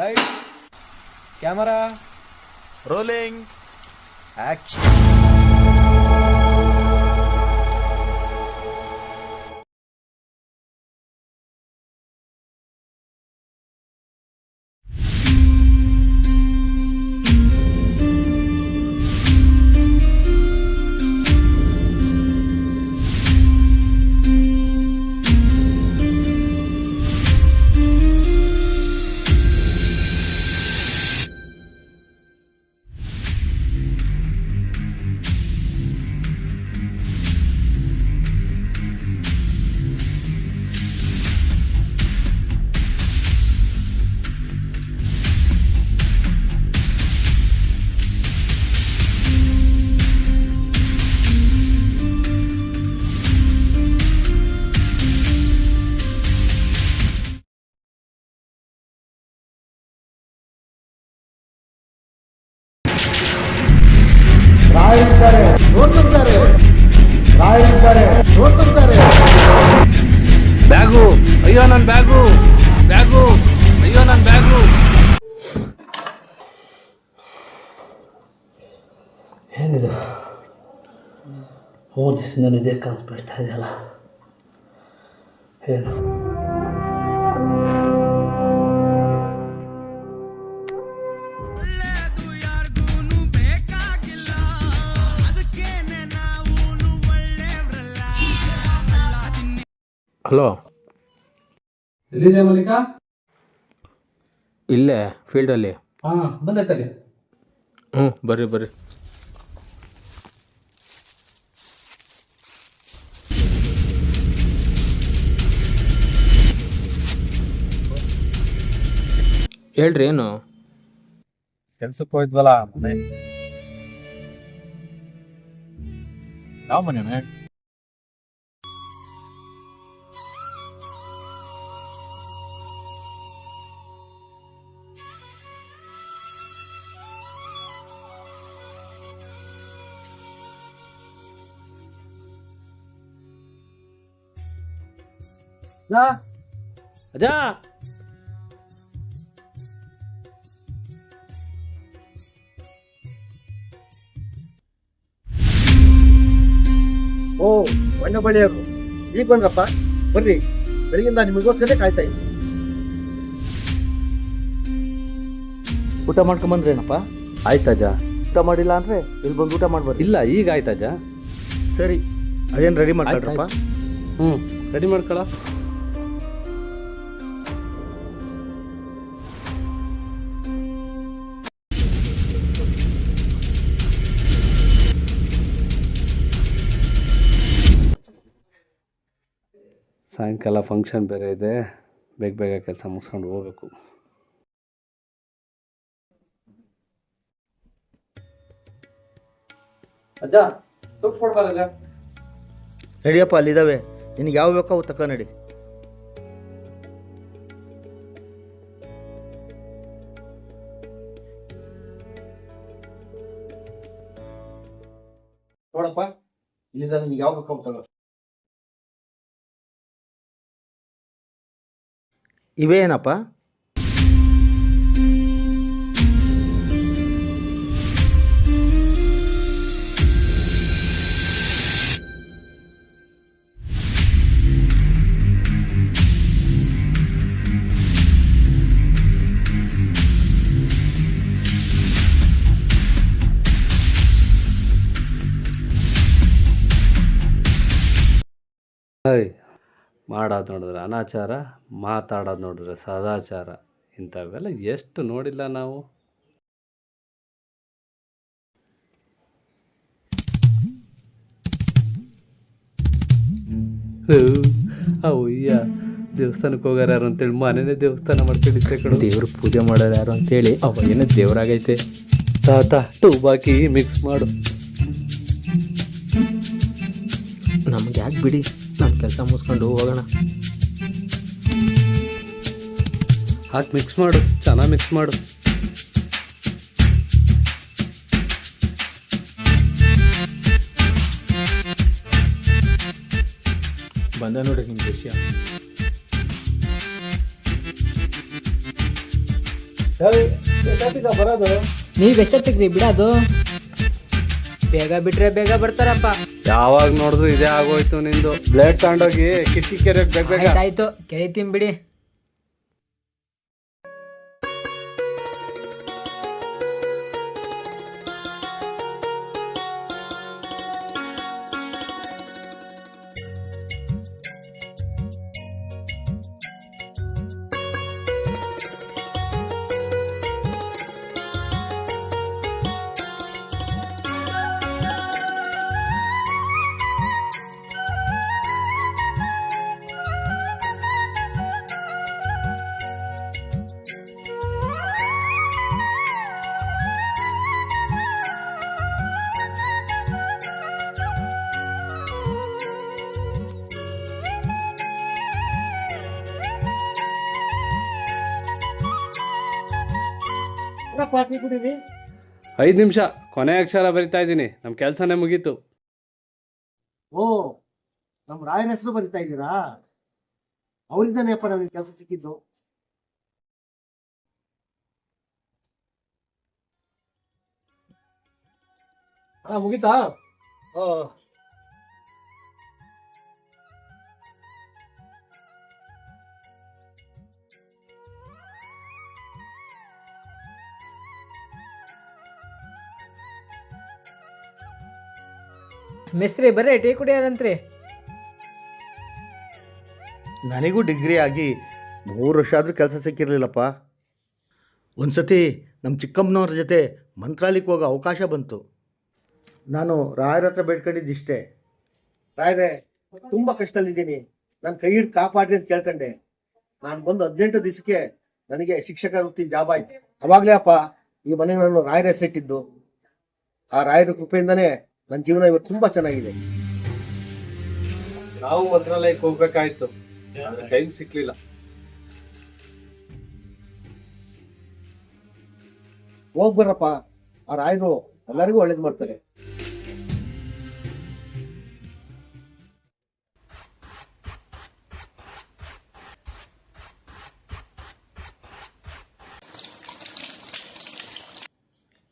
Lights camera rolling. Action. ಮೂರು ದಿವಸದಿಂದ ಇದೇ ಕನಸು ಬಿಡ್ತಾ ಇದೆಯಲ್ಲ ಏನು ಹಲೋ ಎಲ್ಲಿದೆ ಮಲ್ಲಿಕ? ಇಲ್ಲೇ ಫೀಲ್ಡಲ್ಲಿ ಹಾಂ ಬಂದೈತಲ್ಲಿ? ಹ್ಞೂ ಬರ್ರಿ ಬರ್ರಿ. ಹೇಳ್ರಿ ಏನು? ಕೆಲ್ಸಕ್ಕೆ ಹೋಗಿದ್ವಲ್ಲ ಮನೆ. ಯಾವ ಮನೆ ಅಜಾ ಓ ಬಣ್ಣ ಬಳಿಯರು. ಈಗ ಬಂದ್ರಪ್ಪ ಬರ್ರಿ. ಬೆಳಗಿಂದ ನಿಮಗೋಸ್ಕರ ಕಾಯ್ತಾ ಇದ್ದೀನಿ. ಊಟ ಮಾಡ್ಕೊಂಬಂದ್ರೇನಪ್ಪ? ಆಯ್ತಾಜ ಊಟ ಮಾಡಿಲ್ಲ ಅಂದ್ರೆ ಇಲ್ಲಿ ಬಂದು ಊಟ ಮಾಡ್ಬಾರ್ದು. ಇಲ್ಲ ಈಗ ಆಯ್ತಾಜ ಸರಿ ಅದೇನು ರೆಡಿ ಮಾಡ್ಕೊಳ್ರಪ್ಪ? ಹ್ಞೂ ರೆಡಿ ಮಾಡ್ಕೊಳ. ಸಾಯಂಕಾಲ ಫಂಕ್ಷನ್ ಬೇರೆ ಇದೆ. ಬೇಗ ಬೇಗ ಕೆಲಸ ಮುಗಿಸ್ಕೊಂಡು ಹೋಗಬೇಕು. ಅಜ್ಜ ತುಪ್ಪ ಕೊಡ್ಬಾರಜ್ಜ ನಡಿಯಪ್ಪ ಅಲ್ಲಿದ್ದಾವೆ ನಿನಗೆ ಯಾವ ಬೇಕೋ ಅವು ತಕ್ಕ ನಡಿ. ನೋಡಪ್ಪ ಇಲ್ಲಿಂದ ನಿನಗೆ ಯಾವ ಬೇಕೋ ಅವು ತಗೋ. ಇವೇನಪ್ಪ ಹೈ ಮಾಡೋದು ನೋಡಿದ್ರೆ ಅನಾಚಾರ ಮಾತಾಡೋದು ನೋಡಿದ್ರೆ ಸದಾಚಾರ ಇಂಥವೆಲ್ಲ ಎಷ್ಟು ನೋಡಿಲ್ಲ ನಾವು. ಅಯ್ಯ ದೇವಸ್ಥಾನಕ್ಕೆ ಹೋಗಾರ ಯಾರು ಅಂತೇಳಿ ಮನೇನೆ ದೇವಸ್ಥಾನ ಮಾಡ್ಕೊಂಡಿದ್ದೆ ಕಡೆ ದೇವ್ರ ಪೂಜೆ ಮಾಡೋರು ಯಾರು ಅಂತೇಳಿ ಅವ ಏನೋ ದೇವರಾಗೈತೆ. ತಾತ ಟೂಬಾಕಿ ಮಿಕ್ಸ್ ಮಾಡು. ನಮ್ಗೆ ಯಾಕೆ ಬಿಡಿ? ಕೆಲಸ ಮುಗಿಸ್ಕೊಂಡು ಹೋಗೋಣ. ಹಾಕಿ ಮಿಕ್ಸ್ ಮಾಡು ಚೆನ್ನಾಗಿ ಮಿಕ್ಸ್ ಮಾಡು. ಬಂದ ನೋಡ್ರಿ ನಿಮ್ಮ ವಿಷಯ. ಬರೋದು? ನೀವ್ ಎಷ್ಟೊತ್ತಿಗ್ರಿ ಬಿಡೋದು? ಬೇಗ ಬಿಟ್ರೆ ಬೇಗ ಬರ್ತಾರಪ್ಪ. ಯಾವಾಗ ನೋಡಿದ್ರು ಇದೇ ಆಗೋಯ್ತು ನಿಂದು. ಬ್ಲೇಡ್ ತಗೊಂಡೋಗಿ ಕಿಟ್ಟಿ ಕೆರೆ ಬೇಗ ಬೇಗ. ಆಯ್ತಾಯ್ತು ಕೆರಿತೀನಿ ಬಿಡಿ. ಕುಡೀರಿ. ಐದು ನಿಮಿಷ ಕೊನೆ ಅಕ್ಷರ ಬರಿತಾ ಇದ್ದೀನಿ. ನಮ್ಮ ಕೆಲಸನೇ ಮುಗೀತು. ಓ ನಮ್ಮ ರಾಯನ ಹೆಸರು ಬರಿತಾ ಇದ್ದೀರಾ? ಅವರಿಂದನೇಪ್ಪ ನಮಗೆ ಕೆಲಸ ಸಿಕ್ಕಿದ್ದು. ಮುಗಿತಾ? ಮಿಸ್ರಿ ಬರ್ರಿ, ಟೀ ಕುಡಿಯಾರಂತ್ರಿ. ನನಗೂ ಡಿಗ್ರಿ ಆಗಿ ಮೂರು ವರ್ಷ ಆದರೂ ಕೆಲಸ ಸಿಕ್ಕಿರಲಿಲ್ಲಪ್ಪ. ಒಂದ್ಸತಿ ನಮ್ಮ ಚಿಕ್ಕಮ್ಮನವ್ರ ಜೊತೆ ಮಂತ್ರಾಲಯಕ್ಕೆ ಹೋಗೋ ಅವಕಾಶ ಬಂತು. ನಾನು ರಾಯರ ಹತ್ರ ಬೇಡ್ಕೊಂಡಿದ್ದಿಷ್ಟೇ. ರಾಯರೇ, ತುಂಬ ಕಷ್ಟದಲ್ಲಿದ್ದೀನಿ. ನಾನು ಕೈ ಹಿಡ್ದು ಕಾಪಾಡ್ರಿ ಅಂತ ಕೇಳ್ಕೊಂಡೆ. ನಾನು ಬಂದು ಹದಿನೆಂಟು ದಿವಸಕ್ಕೆ ನನಗೆ ಶಿಕ್ಷಕ ವೃತ್ತಿ ಜಾಬ್ ಆಯ್ತು. ಅವಾಗಲೇ ಅಪ್ಪ, ಈ ಮನೆಗೆ ನಾನು ರಾಯರ ಹೆಸರಿಟ್ಟಿದ್ದು. ಆ ರಾಯರ ಕೃಪೆಯಿಂದನೇ ನನ್ನ ಜೀವನ ಇವತ್ತು ತುಂಬಾ ಚೆನ್ನಾಗಿದೆ. ನಾವು ಮಂತ್ರಾಲಯಕ್ಕೆ ಹೋಗ್ಬೇಕಾಯ್ತು. ಟೈಮ್ ಸಿಕ್ಕಲಿಲ್ಲ ಹೋಗ್ ಬರ್ರಪ್ಪ. ಆ ರಾಯರು ಎಲ್ಲರಿಗೂ ಒಳ್ಳೇದು ಮಾಡ್ತಾರೆ.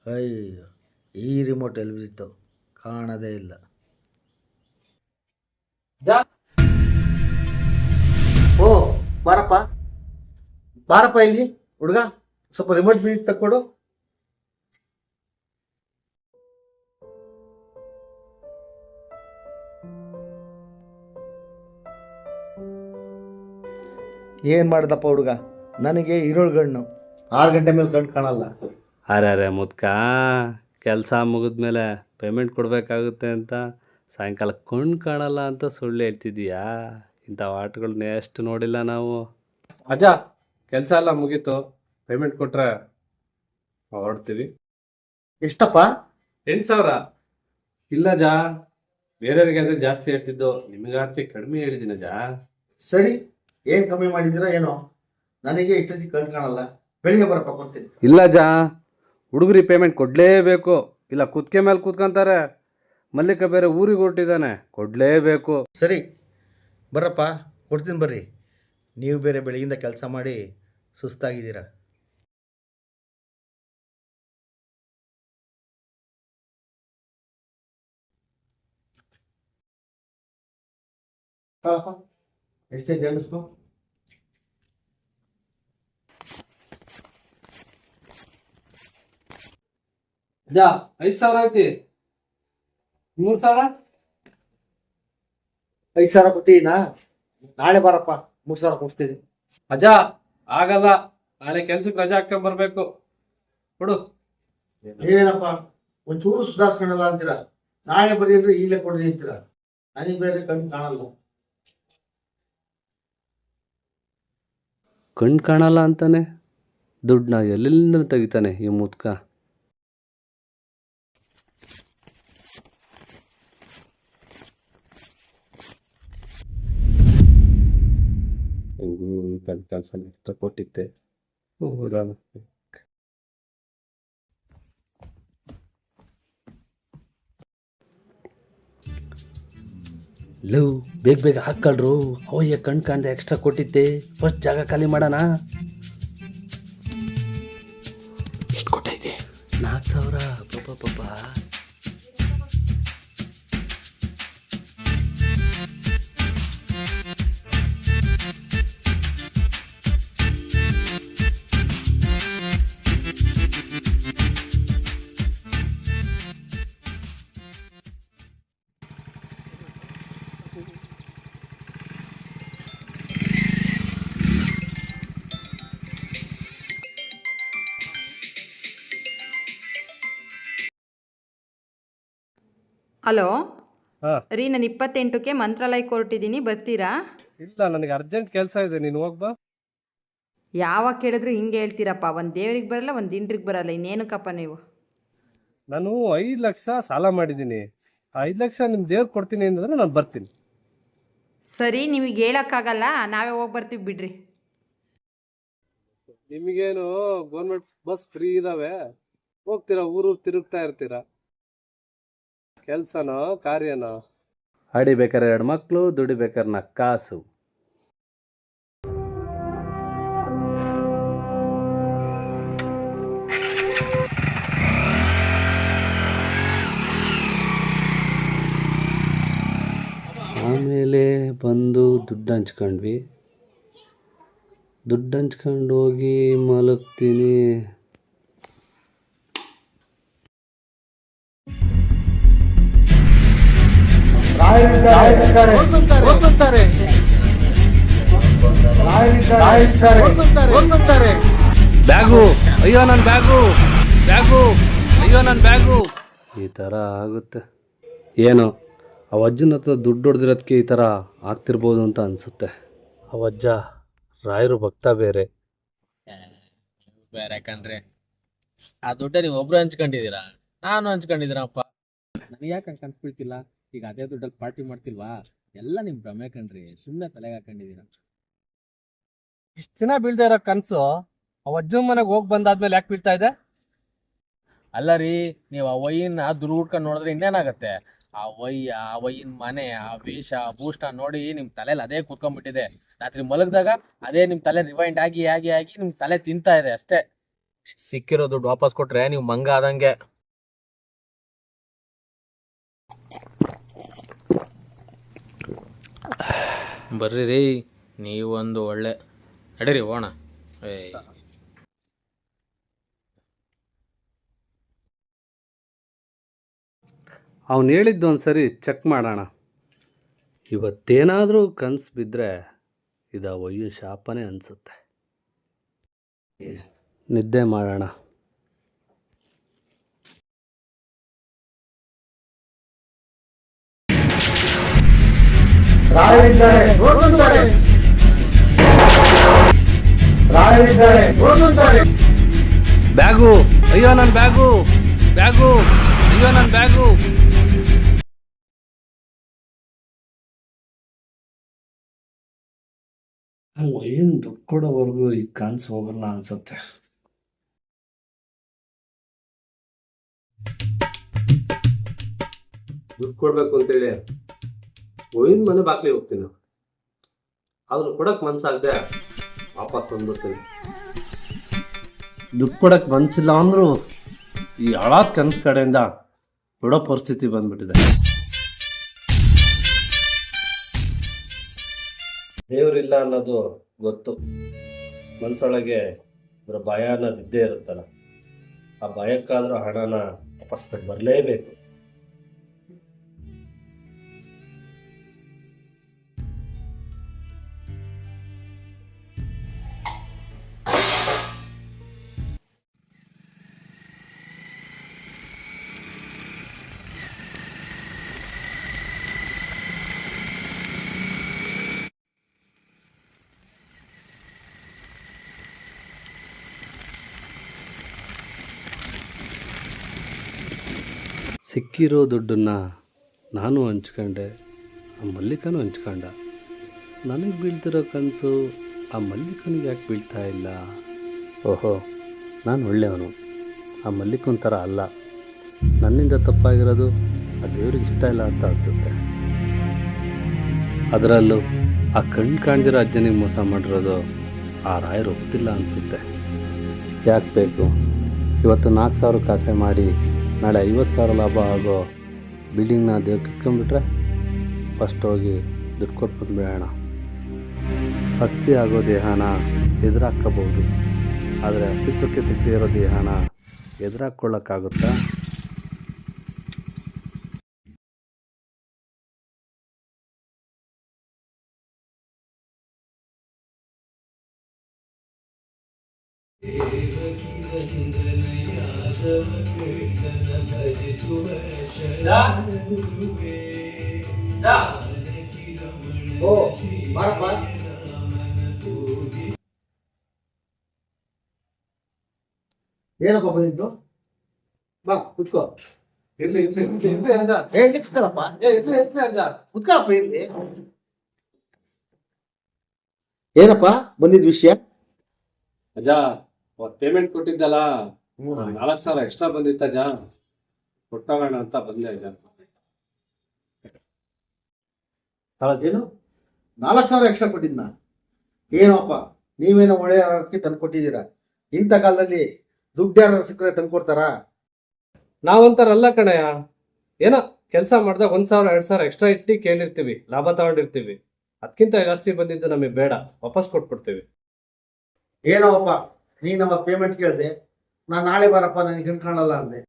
ಅಯ್ಯೋ ಈ ರಿಮೋಟ್ ಎಲ್ಲಿ ಬಿತ್ತು ಕಾಣದೇ ಇಲ್ಲ. ಓ ಬಾರಪ್ಪ. ಬಾರಪ್ಪ ಇಲ್ಲಿ ಹುಡುಗ. ಸ್ವಲ್ಪ ರಿಮೋಟ್ ಬೀಟ್ ತಕ್ಕೊಡು. ಏನ್ ಮಾಡ್ದಪ್ಪ ಹುಡುಗ? ನನಗೆ ಈರುಳ್ಗಣ್ಣು ಆರು ಗಂಟೆ ಮೇಲೆ ಕಣ್ಣು ಕಾಣಲ್ಲ. ಅರೆ ಅರೆ ಮುದ್ಕ ಕೆಲಸ ಮುಗಿದ್ಮೇಲೆ ಪೇಮೆಂಟ್ ಕೊಡಬೇಕಾಗುತ್ತೆ ಅಂತ ಸಾಯಂಕಾಲ ಕಣ್ಣು ಕಾಣಲ್ಲ ಅಂತ ಸುಳ್ಳು ಹೇಳ್ತಿದ್ದೀಯಾ? ಇಂಥ ಆಟಗಳನ್ನ ಎಷ್ಟು ನೋಡಿಲ್ಲ ನಾವು. ಅಜ್ಜ ಕೆಲಸ ಎಲ್ಲ ಮುಗೀತು. ಪೇಮೆಂಟ್ ಕೊಟ್ರೆ ಹೊರಡ್ತೀವಿ. ಎಷ್ಟಪ್ಪ? ಎಂಟು ಸಾವಿರ. ಇಲ್ಲ ಜಾ ಬೇರೆಯವ್ರಿಗೆ ಅಂದ್ರೆ ಜಾಸ್ತಿ ಹೇಳ್ತಿದ್ದು. ನಿಮಗಾದ್ರೆ ಕಡಿಮೆ ಹೇಳಿದ್ದೀನಿ ಜಾ ಸರಿ ಏನ್ ಕಮ್ಮಿ ಮಾಡಿದಿರ ಏನೋ? ನನಗೆ ಇಷ್ಟೊತ್ತಿಗೆ ಕಣ್ ಕಾಣಲ್ಲ. ಬೆಳಿಗ್ಗೆ ಬರಪ್ಪ ಕೊಡ್ತೀನಿ. ಇಲ್ಲ ಜಾ ಹುಡುಗರಿ ಪೇಮೆಂಟ್ ಕೊಡಲೇಬೇಕು. ಇಲ್ಲ ಕುತ್ಕೆ ಮೇಲೆ ಕೂತ್ಕೊಂತಾರೆ. ಮಲ್ಲಿಕ ಬೇರೆ ಊರಿಗೆ ಹೊರಟಿದ್ದಾನೆ. ಕೊಡಲೇಬೇಕು. ಸರಿ ಬರ್ರಪ್ಪ ಕೊಡ್ತೀನಿ ಬರ್ರಿ. ನೀವು ಬೇರೆ ಬೆಳಗಿಂದ ಕೆಲಸ ಮಾಡಿ ಸುಸ್ತಾಗಿದ್ದೀರ? ಎಷ್ಟೇ ಜಣಿಸ್ಕೊ ಜಾ ಐದ್ ಸಾವಿರ ಐತಿ. ಮೂರ್ ಸಾವಿರ? ಐದ್ ಸಾವಿರ ಕೊಟ್ಟಿನಾ ನಾಳೆ ಬಾರಪ್ಪ ಮೂರ್ ಸಾವಿರ ಕೊಡ್ತೀನಿ. ಅಜ್ಜಾ ಆಗಲ್ಲ. ನಾಳೆ ಕೆಲ್ಸಕ್ಕೆ ರಜಾ ಹಾಕೊಂಡ್ ಬರ್ಬೇಕು. ಕೊಡು. ಏನಪ್ಪ ಒಂಚೂರು ಸುಧಾರಿಸ್ಕೊಳಲ್ಲ ಅಂತೀರ? ನಾಳೆ ಬರೀ ಅಂದ್ರೆ ಈಗಲೇ ಕೊಡ್ರಿ ಅಂತೀರ? ನನಗೆ ಬೇರೆ ಕಣ್ಣು ಕಾಣಲ್ಲ. ಕಣ್ ಕಾಣಲ್ಲ ಅಂತಾನೆ? ದುಡ್ಡನ್ನ ಎಲ್ಲಿಂದ ತೆಗಿತಾನೆ ಈ ಮುದ್ಕ ಕೆಲಸ ಎಕ್ಸ್ಟ್ರಾ ಕೊಟ್ಟಿದ್ದೆ ಲವ್ ಬೇಗ ಬೇಗ ಹಾಕ್ಕೊಳ್ರು. ಅವಯ್ಯ ಕಣ್ ಕಾಂದ ಎಕ್ಸ್ಟ್ರಾ ಕೊಟ್ಟಿದ್ದೆ. ಫಸ್ಟ್ ಜಾಗ ಖಾಲಿ ಮಾಡೋಣ. ಎಷ್ಟು ಕೊಟ್ಟೈತೆ ನಾಲ್ಕು ಸಾವಿರ. ಪಾಪ ಪಾಪ ಹಲೋ. ರೀ ನಾನು ಇಪ್ಪತ್ತೆಂಟಕ್ಕೆ ಮಂತ್ರಾಲಯಕ್ಕೆ ಹೊರಟಿದ್ದೀನಿ ಬರ್ತೀರಾ? ಇಲ್ಲ ನನಗೆ ಅರ್ಜೆಂಟ್ ಕೆಲಸ ಇದೆ ನೀನು ಹೋಗ್ಬಾ ಯಾವಾಗ ಕೇಳಿದ್ರು ಹಿಂಗೆ ಹೇಳ್ತೀರಪ್ಪ ಒಂದು ದೇವ್ರಿಗೆ ಬರಲ್ಲ ಒಂದು ದಿಂಡ್ರಿಗೆ ಬರಲ್ಲ ಇನ್ನೇನಕ್ಕಪ್ಪ ನೀವು? ನಾನು ಐದು ಲಕ್ಷ ಸಾಲ ಮಾಡಿದ್ದೀನಿ. ಐದು ಲಕ್ಷ ನಿಮ್ಮ ದೇವ್ರು ಕೊಡ್ತೀನಿ ಅಂದರೆ ನಾನು ಬರ್ತೀನಿ. ಸರಿ ನಿಮಗೆ ಹೇಳೋಕ್ಕಾಗಲ್ಲ ನಾವೇ ಹೋಗಿ ಬರ್ತೀವಿ ಬಿಡ್ರಿ. ನಿಮಗೇನು ಗೌರ್ಮೆಂಟ್ ಬಸ್ ಫ್ರೀ ಇದಾವೆ? ಹೋಗ್ತೀರಾ ಊರು ತಿರುಗ್ತಾ ಇರ್ತೀರಾ? ಕೆಲ್ಸನೋ, ಕಾರ್ಯನೋ? ಅಡಿಬೇಕಾರೆ ಎರಡು ಮಕ್ಕಳು ದುಡಿಬೇಕಾರೆ ಕಾಸು. ಆಮೇಲೆ ಬಂದು ದುಡ್ಡು ಹಂಚ್ಕೊಂಡ್ವಿ. ದುಡ್ಡು ಹಂಚ್ಕೊಂಡು ಹೋಗಿ ಮಲಗ್ತೀನಿ. ಬ್ಯಾಗು. ಅಯ್ಯೋ ನನ್ನ ಬ್ಯಾಗು. ಬ್ಯಾಗು. ಅಯ್ಯೋ ನನ್ನ ಬ್ಯಾಗು. ಈ ಥರ ಆಗುತ್ತೆ. ಏನು? ಅವ ಅಜ್ಜನ ಹತ್ರ ದುಡ್ಡು ಹೊಡೆದಿರೋದಕ್ಕೆ ಈ ಥರ ಆಗ್ತಿರ್ಬೋದು ಅಂತ ಅನಿಸುತ್ತೆ. ಆ ಅಜ್ಜ ರಾಯರು ಭಕ್ತ ಬೇರೆ. ಬೇರೆ ಯಾಕಂದ್ರೆ ಆ ದುಡ್ಡ ನೀವು ಒಬ್ರು ಹಂಚ್ಕೊಂಡಿದ್ದೀರಾ? ನಾನು ಹಂಚ್ಕೊಂಡಿದ್ದೀನಪ್ಪ. ನನಗೆ ಯಾಕೆ ಹಂಗೆ ಕನ್ಸ್ಬಿಡ್ತಿಲ್ಲ ಈಗ ಅದೇ ದುಡ್ಡಲ್ಲಿ ಪಾರ್ಟಿ ಮಾಡ್ತಿಲ್ವಾ? ಎಲ್ಲ ನಿಮ್ ಭ್ರಮೆ ಕಣ್ರಿ. ಸುಮ್ಮನೆ ತಲೆಗೆ ಹಾಕೊಂಡಿದೀರ. ಇಷ್ಟು ದಿನ ಬೀಳ್ತಾ ಇರೋ ಕನ್ಸು ಅವ್ ಅಜ್ಜನ್ ಮನೆಗೆ ಹೋಗ್ ಬಂದಾದ್ಮೇಲೆ ಯಾಕೆ ಬೀಳ್ತಾ ಇದೆ? ಅಲ್ಲ ರೀ ನೀವು ಆ ವೈನ್ ದುಡ್ಡು ಹುಡ್ಕೊಂಡು ನೋಡಿದ್ರೆ ಇನ್ನೇನಾಗತ್ತೆ ಆ ವೈ ಆ ವೈನ್ ಮನೆ ಆ ವೇಷ ಆ ಭೂಷಣ ನೋಡಿ ನಿಮ್ ತಲೆಯಲ್ಲಿ ಅದೇ ಕೂತ್ಕೊಂಡ್ಬಿಟ್ಟಿದೆ. ರಾತ್ರಿ ಮಲಗಿದಾಗ ಅದೇ ನಿಮ್ ತಲೆ ರಿವೈಂಡ್ ಆಗಿ ಆಗಿ ಆಗಿ ನಿಮ್ ತಲೆ ತಿಂತಾ ಇದೆ ಅಷ್ಟೇ. ಸಿಕ್ಕಿರೋ ದುಡ್ಡು ವಾಪಸ್ ಕೊಟ್ರೆ ನೀವು ಮಂಗ ಆದಂಗೆ. ಬರ್ರಿ ರೀ ನೀವೊಂದು ಒಳ್ಳೆ ನಡೀರಿ ಓಣ ಏಯ್. ಅವ್ನು ಹೇಳಿದ್ದು ಒಂದು ಸರಿ ಚೆಕ್ ಮಾಡೋಣ. ಇವತ್ತೇನಾದರೂ ಕನಸು ಬಿದ್ದರೆ ಇದು ಒಯ್ಯು ಶಾಪನೇ ಅನಿಸುತ್ತೆ. ನಿದ್ದೆ ಮಾಡೋಣ. ಬ್ಯಾಗು ಅಯ್ಯೋ ನನ್ನ ಬ್ಯಾಗು ಬ್ಯಾಗು ಅಯ್ಯೋ ನನ್ನ ಬ್ಯಾಗು. ಏನು ದುಡ್ಡು ಕೊಡೋವರೆಗೂ ಈ ಕನಸು ಹೋಗಲ್ಲ ಅನ್ಸುತ್ತೆ. ದುಡ್ಡು ಕೊಡ್ಬೇಕು ಅಂತೇಳಿ. ಒಯ್ಯಿನ ಮನೆ ಬಾಕ್ಲಿ ಹೋಗ್ತೀನಿ. ಆದ್ರೂ ಕೊಡಕ್ ಮನ್ಸಾಗದೆ ವಾಪಸ್ ಬಂದ್ಬಿಡ್ತೀನಿ. ದುಡ್ಡು ಕೊಡಕ್ ಮನ್ಸಿಲ್ಲ ಅಂದ್ರು ಈ ಹಳಾದ ಕನ್ಸ್ ಕಡೆಯಿಂದ ಕೊಡೋ ಪರಿಸ್ಥಿತಿ ಬಂದ್ಬಿಟ್ಟಿದೆ. ದೇವ್ರಿಲ್ಲ ಅನ್ನೋದು ಗೊತ್ತು. ಮನ್ಸೊಳಗೆ ಇದ್ರ ಭಯ ಅನ್ನೋದು ಇದ್ದೇ ಇರುತ್ತಲ್ಲ. ಆ ಭಯಕ್ಕಾದ್ರೂ ಹಣನ ವಾಪಸ್ ಬಿಟ್ಟು ಬರಲೇಬೇಕು. ಸಿಕ್ಕಿರೋ ದುಡ್ಡನ್ನು ನಾನು ಹಂಚ್ಕೊಂಡೆ, ಆ ಮಲ್ಲಿಕನೂ ಹಂಚ್ಕೊಂಡ. ನನಗೆ ಬೀಳ್ತಿರೋ ಕನಸು ಆ ಮಲ್ಲಿಕನಿಗೆ ಯಾಕೆ ಬೀಳ್ತಾ ಇಲ್ಲ? ಓಹೋ, ನಾನು ಒಳ್ಳೆಯವನು. ಆ ಮಲ್ಲಿಕನ ಥರ ಅಲ್ಲ. ನನ್ನಿಂದ ತಪ್ಪಾಗಿರೋದು ಆ ದೇವ್ರಿಗೆ ಇಷ್ಟ ಇಲ್ಲ ಅಂತ ಅನಿಸುತ್ತೆ. ಅದರಲ್ಲೂ ಆ ಕಣ್ಣು ಕಾಣ್ದಿರೋ ಅಜ್ಜನಿಗೆ ಮೋಸ ಮಾಡಿರೋದು ಆ ರಾಯರು ಒಪ್ತಿಲ್ಲ ಅನಿಸುತ್ತೆ. ಯಾಕೆ ಬೇಕು? ಇವತ್ತು ನಾಲ್ಕು ಸಾವಿರ ಕಾಸೆ ಮಾಡಿ ನಾಳೆ ಐವತ್ತು ಸಾವಿರ ಲಾಭ ಆಗೋ ಬಿಲ್ಡಿಂಗ್ನ ದೇವ್ರು ಕಿತ್ಕೊಂಡ್ಬಿಟ್ರೆ ಫಸ್ಟ್ ಹೋಗಿ ದುಡ್ಡು ಕೊಟ್ಟು ಬಂದ್ಬಿಡೋಣ ಅಸ್ಥಿ ಆಗೋ ದೇಹನ ಎದುರಾಕ್ಕಬಹುದು. ಆದರೆ ಅಸ್ತಿತ್ವಕ್ಕೆ ಸಿಗದೇ ಇರೋ ದೇಹನ ಎದುರಾಕ್ಕೊಳ್ಳೋಕ್ಕಾಗುತ್ತಾ? ಓ ಬಾರಪ್ಪ. ಏನಪ್ಪ ಬಂದಿದ್ದು? ಬಾ ಕುತ್ಕೋ. ಇರ್ಲಿ ಇರ್ಲಿ ಇರ್ಲಿ ಇರ್ಲಿ ಅಜ್ಜ ಏ ಏ ಇರ್ಲಿ ಇರ್ಲಿ ಕುತ್ಕೊಳ್ಳಪ್ಪ ಇಲ್ಲಿ. ಏನಪ್ಪ ಬಂದಿದ್ ವಿಷಯ? ಅಜ್ಜ ಅವತ್ತು ಪೇಮೆಂಟ್ ಕೊಟ್ಟಿದ್ದಲ್ಲ? ನಾಲ್ಕು ಸಾವಿರ ಎಕ್ಸ್ಟ್ರಾ ಬಂದಿತ್ತ ಜಾ? ಕೊಟ್ಟೋಗೋಣ ಅಂತ ಬಂದೆ ಜಾ ಏನು ನಾಲ್ಕು ಸಾವಿರ ಎಕ್ಸ್ಟ್ರಾ ಕೊಟ್ಟಿದ್ನ. ಏನಪ್ಪ ನೀವೇನೋ ಒಳ್ಳೆಯ ಅರ್ಥಕ್ಕೆ ತಂದು ಕೊಟ್ಟಿದ್ದೀರಾ? ಇಂಥ ಕಾಲದಲ್ಲಿ ದುಡ್ಡು ಯಾರು ಸಿಕ್ಕರೆ ತಂದು ಕೊಡ್ತಾರಾ? ನಾವಂತಾರಲ್ಲ ಕಣಯ್ಯ. ಏನೋ ಕೆಲಸ ಮಾಡಿದಾಗ ಒಂದ್ ಸಾವಿರ ಎರಡ್ ಸಾವಿರ ಎಕ್ಸ್ಟ್ರಾ ಇಟ್ಟು ಕೇಳಿರ್ತೀವಿ ಲಾಭ ತಗೊಂಡಿರ್ತೀವಿ. ಅದಕ್ಕಿಂತ ಜಾಸ್ತಿ ಬಂದಿದ್ದು ನಮಗೆ ಬೇಡ. ವಾಪಸ್ ಕೊಟ್ಬಿಡ್ತೀವಿ. ಏನೋ ನೀ ನಮ್ಮ ಪೇಮೆಂಟ್ ಕೇಳಿದೆ ನಾ ನಾಳೆ ಬಾರಪ್ಪ, ನನಗೆ ಗಂಟು ಕಾಣಲ್ಲ ಅಂದೆ.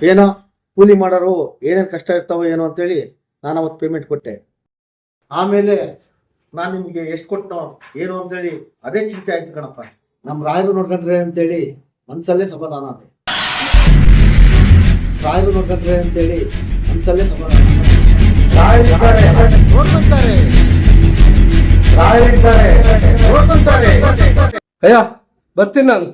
ಏನೋ ಕೂಲಿ ಮಾಡೋರು ಏನೇನು ಕಷ್ಟ ಇರ್ತಾವೋ ಏನೋ ಅಂತೇಳಿ ನಾನು ಅವತ್ತು ಪೇಮೆಂಟ್ ಕೊಟ್ಟೆ. ಆಮೇಲೆ ನಾನು ನಿಮಗೆ ಎಷ್ಟು ಕೊಟ್ಟನೋ ಏನು ಅಂತೇಳಿ ಅದೇ ಚಿಂತೆ ಆಯ್ತು ಕಣಪ್ಪ. ನಮ್ಮ ರಾಯರು ನೋಡ್ಕೊಂಡ್ರೆ ಅಂತೇಳಿ ಮನ್ಸಲ್ಲೇ ಸಮಾಧಾನ ಅದೇ. ರಾಯರು ನೋಡ್ಕೊಂಡ್ರೆ ಅಂತೇಳಿ ಮನ್ಸಲ್ಲೇ ಸಮಾಧಾನ ಅಯ್ಯ. ಬರ್ತೀನಿ ನಾನು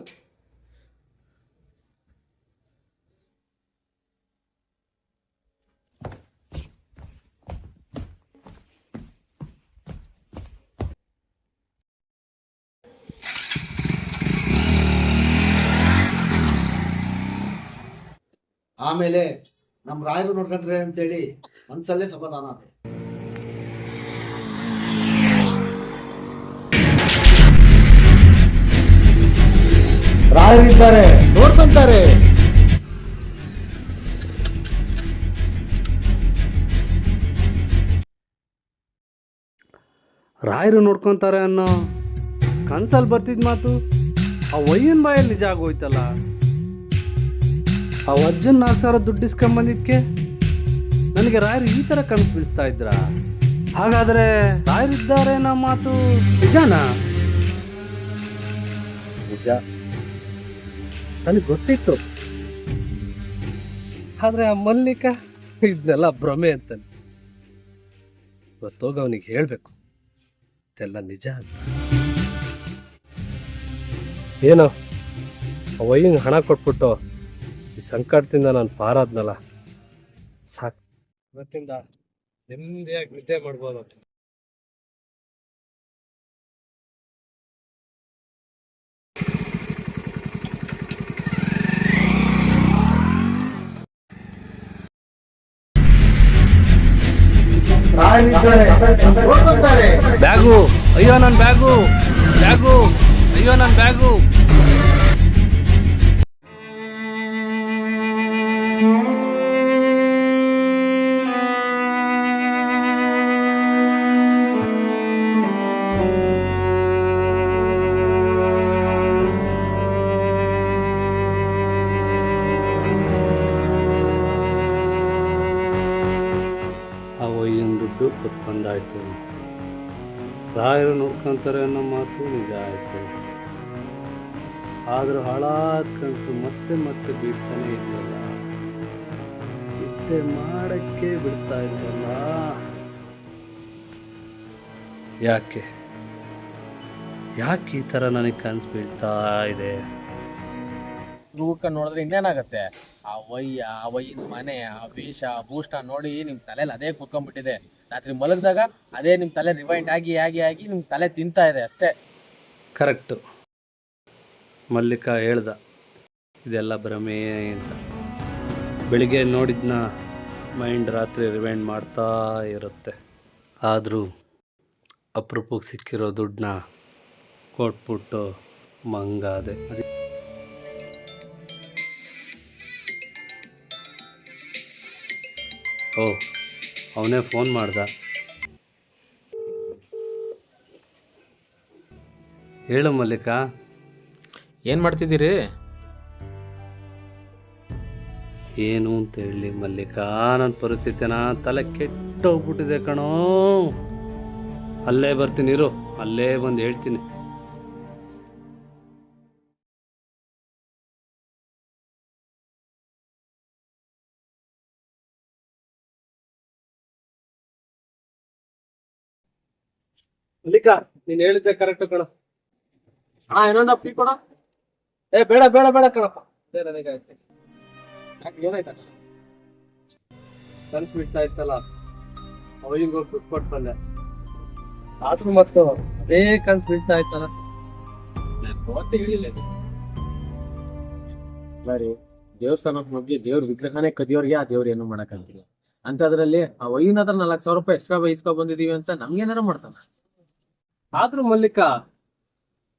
ಆಮೇಲೆ ನಮ್ಮ ರಾಯರು ನೋಡ್ಕೊಂಡ್ರೆ ಅಂತೇಳಿ ಮನ್ಸಲ್ಲೇ ಸಮಾಧಾನ ಅದೇ. ರಾಯರಿದ್ದಾರೆ ನೋಡ್ಕೊಂತಾರೆ. ರಾಯರು ನೋಡ್ಕೊಂತಾರೆ ಅನ್ನೋ ಕನ್ಸಲ್ಲಿ ಬರ್ತಿದ್ ಮಾತು ಆ ವೈಯನ್ ಬಾಯಲ್ಲಿ ನಿಜ ಆಗೋಯ್ತಲ್ಲ? ಆ ಅಜ್ಜನ್ ನಾಲ್ಕು ಸಾವಿರ ದುಡ್ಡು ಇಸ್ಕೊಂಬಂದಿದ್ಕೆ ನನಗೆ ರಾಯರು ಈ ಥರ ಕನಸು ಬೀಳಿಸ್ತಾ ಇದ್ರ? ಹಾಗಾದ್ರೆ ರಾಯರಿದ್ದಾರೆ ಅನ್ನೋ ಮಾತು ನಿಜನಾ? ನಿಜ. ನನಗೆ ಗೊತ್ತಿತ್ತು. ಆದರೆ ಆ ಮಲ್ಲಿಕ ಇದನ್ನೆಲ್ಲ ಭ್ರಮೆ ಅಂತಾನೆ ಇವತ್ತೋಗ ಅವನಿಗೆ ಹೇಳಬೇಕು. ಇದೆಲ್ಲ ನಿಜ ಅಂತ. ಏನೋ ವೈನ್ ಹಣ ಕೊಟ್ಬಿಟ್ಟು ಈ ಸಂಕಟದಿಂದ ನಾನು ಪಾರಾದ್ನಲ್ಲ. ಸಾಕು. ಇವತ್ತಿಂದ ನೆಮ್ಮದಿಯಾಗಿ ನಿದ್ದೆ ಮಾಡ್ಬೋದು ಬ್ಯಾಗು ಅಯ್ಯೋ ನನ್ನ ಬ್ಯಾಗು ಬ್ಯಾಗು ಅಯ್ಯೋ ನನ್ನ ಬ್ಯಾಗು. ನಿದ್ದೆ ಮಾಡಕ್ಕೆ ಬಿಡ್ತಾ ಇಲ್ವಲ್ಲ ಯಾಕೆ? ಯಾಕೆ ಈ ಥರ ನನಗೆ ಕನಸು ಬೀಳ್ತಾ ಇದೆ? ದುಡ್ಡು ನೋಡಿದ್ರೆ ಇನ್ನೇನಾಗತ್ತೆ? ಆ ವಯ್ಯ ಆ ವಯ್ಯನ ಮನೆ ಆ ವೇಷ ಆ ಭೂಷ್ಟ ನೋಡಿ ನಿಮ್ಮ ತಲೆಯಲ್ಲಿ ಅದೇ ಕುತ್ಕೊಂಡ್ಬಿಟ್ಟಿದೆ. ರಾತ್ರಿ ಮಲಗಿದಾಗ ಅದೇ ನಿಮ್ಮ ತಲೆ ರಿವೈಂಡ್ ಆಗಿ ಆಗಿ ಆಗಿ ನಿಮ್ಮ ತಲೆ ತಿಂತಾ ಇದೆ ಅಷ್ಟೇ. ಕರೆಕ್ಟು ಮಲ್ಲಿಕ ಹೇಳ್ದ ಇದೆಲ್ಲ ಭ್ರಮೆ ಅಂತ. ಬೆಳಿಗ್ಗೆ ನೋಡಿದ್ನ ಮೈಂಡ್ ರಾತ್ರಿ ರಿವೈಂಡ್ ಮಾಡ್ತಾ ಇರುತ್ತೆ. ಆದರೂ ಅಪ್ರೂಪಕ್ಕೆ ಸಿಕ್ಕಿರೋ ದುಡ್ಡನ್ನ ಕೊಟ್ಬಿಟ್ಟು ಮಂಗಾದೆ ಅದೇ. ಓ, ಅವನೇ ಫೋನ್ ಮಾಡ್ದ. ಹೇಳು ಮಲ್ಲಿಕಾ. ಏನು ಮಾಡ್ತಿದ್ದೀರಿ? ಏನು ಅಂತ ಹೇಳಿ ಮಲ್ಲಿಕಾ ನನ್ನ ಪರಿಸ್ಥಿತಿನ ತಲೆ ಕೆಟ್ಟೋಗ್ಬಿಟ್ಟಿದೆ ಕಣೋ. ಅಲ್ಲೇ ಬರ್ತೀನಿ ಇರು. ಅಲ್ಲೇ ಬಂದು ಹೇಳ್ತೀನಿ. ಮಲ್ಲಿಕಾ ನೀನ್ ಹೇಳಿದ್ದೆ ಕರೆಕ್ಟ್ ಕಣ. ಹಾ ಇನ್ನೊಂದು ಅಪ್ಪಿ ಕೊಡ. ಏ ಬೇಡ ಬೇಡ ಬೇಡ ಕಣಪ್ಪ. ಬೇರೆ ನನಗೆ ಆಯ್ತು. ಏನಾಯ್ತಾ ಕನ್ಸ್ ಬಿಡ್ತಾ ಇತ್ತಲ್ಲ ಅವಿಗೆ ಹೋಗಿ ಬಿಟ್ಕೊಟ್ ಬಂದೆ ಆದ್ರೂ ಮತ್ತು ಅದೇ ಕನ್ಸ್ ಬಿಡ್ತಾ ಇತ್ತಲ್ಲ. ಅವತ್ತೇ ಹೇಳಿಲ್ಲ ರೀ ದೇವಸ್ಥಾನಕ್ಕೆ ಹೋಗಿ ದೇವ್ರ ವಿಗ್ರಹನೇ ಕದಿಯೋರ್ಗೆ ಆ ದೇವ್ರ ಏನು ಅಂತ ಅಂತದ್ರಲ್ಲಿ ಆ ವೈನ್ ಹತ್ರ ನಾಲ್ಕ್ ಸಾವಿರ ರೂಪಾಯಿ ಎಕ್ಸ್ಟ್ರಾ ಬೈಸ್ಕೊಂಡ್ ಬಂದಿದೀವಿ ಅಂತ ನಮ್ಗೇನಾರ ಮಾಡ್ತಾನ. ಆದ್ರೂ ಮಲ್ಲಿಕ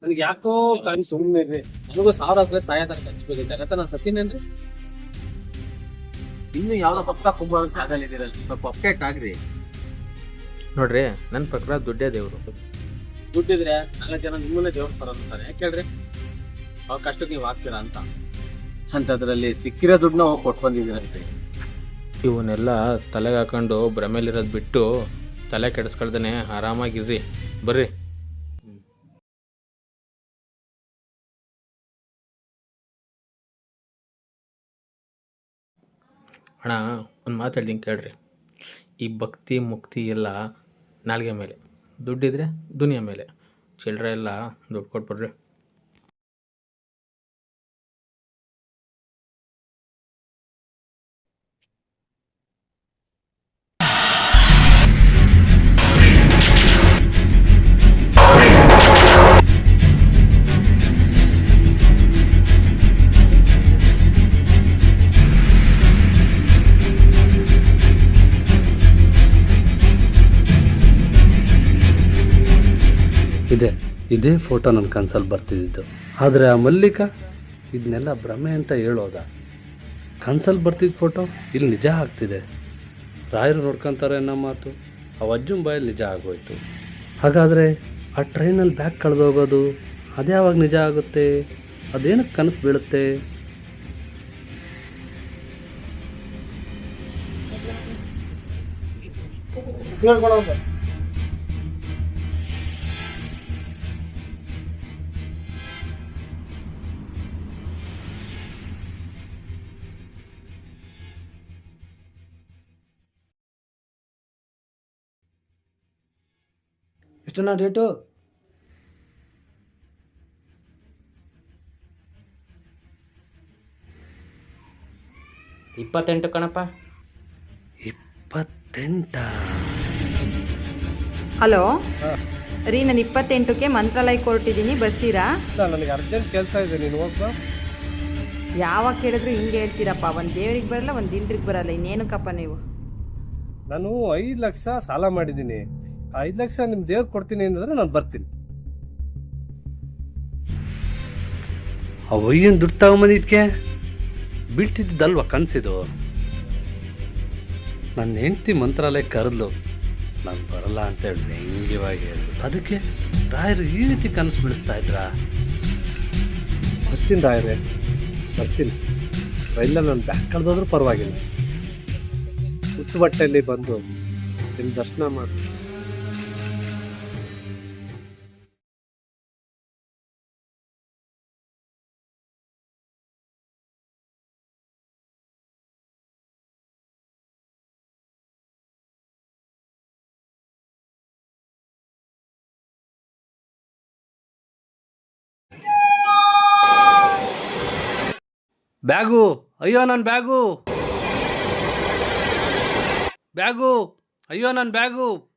ನನಗೆ ಯಾಕೋ ಕನ್ಸು ಸುಮ್ಮನೆ ನನಗೂ ಸಾವಿರ ಸಾಯ ಸಹಾಯ ತರ ಕನ್ಸ್ಬೇಕಿತ್ತು ನಾನು ಸತ್ತಿನೇನ್ರಿ ಇನ್ನು ಯಾವ್ದೋ ಪಕ್ಕ ಕುಂಬಾರಕ್ಕೆ ಆಗಲ್ಲಿದ್ದೀರಲ್ಲ ಸ್ವಲ್ಪ ಅಪ್ಡೇಟ್ ಆಗ್ರಿ. ನೋಡ್ರಿ ನನ್ನ ಪ್ರಕಾರ ದುಡ್ಡೇ ದೇವರು. ದುಡ್ಡಿದ್ರೆ ನಾಲ್ಕು ಜನ ನಿಮ್ಮನ್ನೇ ದೇವಸ್ಥಾನ ಅಂತಾರೆ. ಯಾಕೆ ಹೇಳ್ರಿ? ಅವ್ರ ಕಷ್ಟಕ್ಕೆ ನೀವು ಹಾಕ್ತೀರಾ ಅಂತ. ಅಂಥದ್ರಲ್ಲಿ ಸಿಕ್ಕಿರೋ ದುಡ್ಡನ್ನ ಹೋಗಿ ಕೊಟ್ಟು ಬಂದಿದ್ದೀರಂತೆ ಇವನ್ನೆಲ್ಲ ತಲೆಗೆ ಹಾಕೊಂಡು ಭ್ರಮೇಲಿರೋದು ಬಿಟ್ಟು ತಲೆ ಕೆಡಿಸ್ಕೊಳ್ದೇನೆ ಆರಾಮಾಗಿರ್ರಿ. ಬರ್ರಿ. ಅಣ್ಣ, ಒಂದು ಮಾತು ಹೇಳ್ತೀನಿ ಕೇಳ್ರಿ. ಈ ಭಕ್ತಿ, ಮುಕ್ತಿ ಎಲ್ಲ ನಾಲ್ಗೆ ಮೇಲೆ. ದುಡ್ಡಿದ್ರೆ ದುನಿಯಾ ಮೇಲೆ. ಚಿಲ್ಲರೆ ಎಲ್ಲ ದುಡ್ಡು ಕೊಟ್ಬಿಡ್ರಿ. ಇದೆ. ಇದೇ ಫೋಟೋ ನನ್ನ ಕನಸಲ್ಲಿ ಬರ್ತಿದ್ದಿದ್ದು. ಆದರೆ ಆ ಮಲ್ಲಿಕ ಇದನ್ನೆಲ್ಲ ಭ್ರಮೆ ಅಂತ ಹೇಳೋದ? ಕನ್ಸಲ್ಲಿ ಬರ್ತಿದ್ದ ಫೋಟೋ ಇಲ್ಲಿ ನಿಜ ಆಗ್ತಿದೆ. ರಾಯರು ನೋಡ್ಕೊಂತಾರೆ ಅನ್ನೋ ಮಾತು. ಆ ಅಜ್ಜನ ಬಾಯಲ್ಲಿ ನಿಜ ಆಗೋಯ್ತು. ಹಾಗಾದರೆ ಆ ಟ್ರೈನಲ್ಲಿ ಬ್ಯಾಗ್ ಕಳೆದೋಗೋದು ಅದ್ಯಾವಾಗ ನಿಜ ಆಗುತ್ತೆ? ಅದೇನಕ್ಕೆ ಕನಸು ಬೀಳುತ್ತೆ? ಎಷ್ಟಣ್ಣ ರೇಟು ಇಪ್ಪತ್ತೆಂಟು ಕಣಪ್ಪ. ಇಪ್ಪತ್ತೆಂಟ? ಹಲೋ? ರೀ ನಾನು ಇಪ್ಪತ್ತೆಂಟಕ್ಕೆ ಮಂತ್ರಾಲಯಕ್ಕೆ ಹೊರಟಿದ್ದೀನಿ ಬರ್ತೀರಾ? ಇಲ್ಲ ನನಗೆ ಅರ್ಜೆಂಟ್ ಕೆಲಸ ಇದೆ ನೀನು ಹೋಗ್ಬಾ ಯಾವಾಗ ಕೇಳಿದ್ರು ಹಿಂಗೆ ಹೇಳ್ತೀರಪ್ಪ ಒಂದು ದೇವ್ರಿಗೆ ಬರಲ್ಲ ಒಂದು ದಿಂಡ್ರಿಗೆ ಬರಲ್ಲ ಇನ್ನೇನಕ್ಕಪ್ಪ ನೀವು? ನಾನು ಐದು ಲಕ್ಷ ಸಾಲ ಮಾಡಿದ್ದೀನಿ. ಐದು ಲಕ್ಷ ನಿಮ್ಮ ದೇವ್ರಿಗೆ ಕೊಡ್ತೀನಿ ಅಂದ್ರೆ ನಾನು ಬರ್ತೀನಿ. ಅವಯ್ಯನ್ ದುಡ್ಡು ತಗೊಂಬಂದಿದ್ಕೆ ಬೀಳ್ತಿದ್ದಲ್ವ ಕನಸಿದು? ನನ್ನ ಹೆಂಡ್ತಿ ಮಂತ್ರಾಲಯ ಕರೆದ್ಲು ನಾನು ಬರಲ್ಲ ಅಂತ ಹೇಳಿ ವ್ಯಂಗ್ಯವಾಗಿ ಹೇಳಿದ್ರು ಅದಕ್ಕೆ ರಾಯರು ಈ ರೀತಿ ಕನಸು ಬಿಡಿಸ್ತಾ ಇದ್ರಾ? ಬರ್ತೀನಿ ರಾಯರೇ ಬರ್ತೀನಿ. ರೈಲಲ್ಲಿ ನಾನು ಬ್ಯಾಗ್ ಕಳೆದೋದ್ರೂ ಪರವಾಗಿಲ್ಲ. ಹುಟ್ಟು ಬಟ್ಟೆಯಲ್ಲಿ ಬಂದು ನಿಮ್ಮ ದರ್ಶನ ಮಾಡಿ. ಬ್ಯಾಗು ಅಯ್ಯೋ ನನ್ನ ಬ್ಯಾಗು. ಬ್ಯಾಗು ಅಯ್ಯೋ ನನ್ನ ಬ್ಯಾಗು.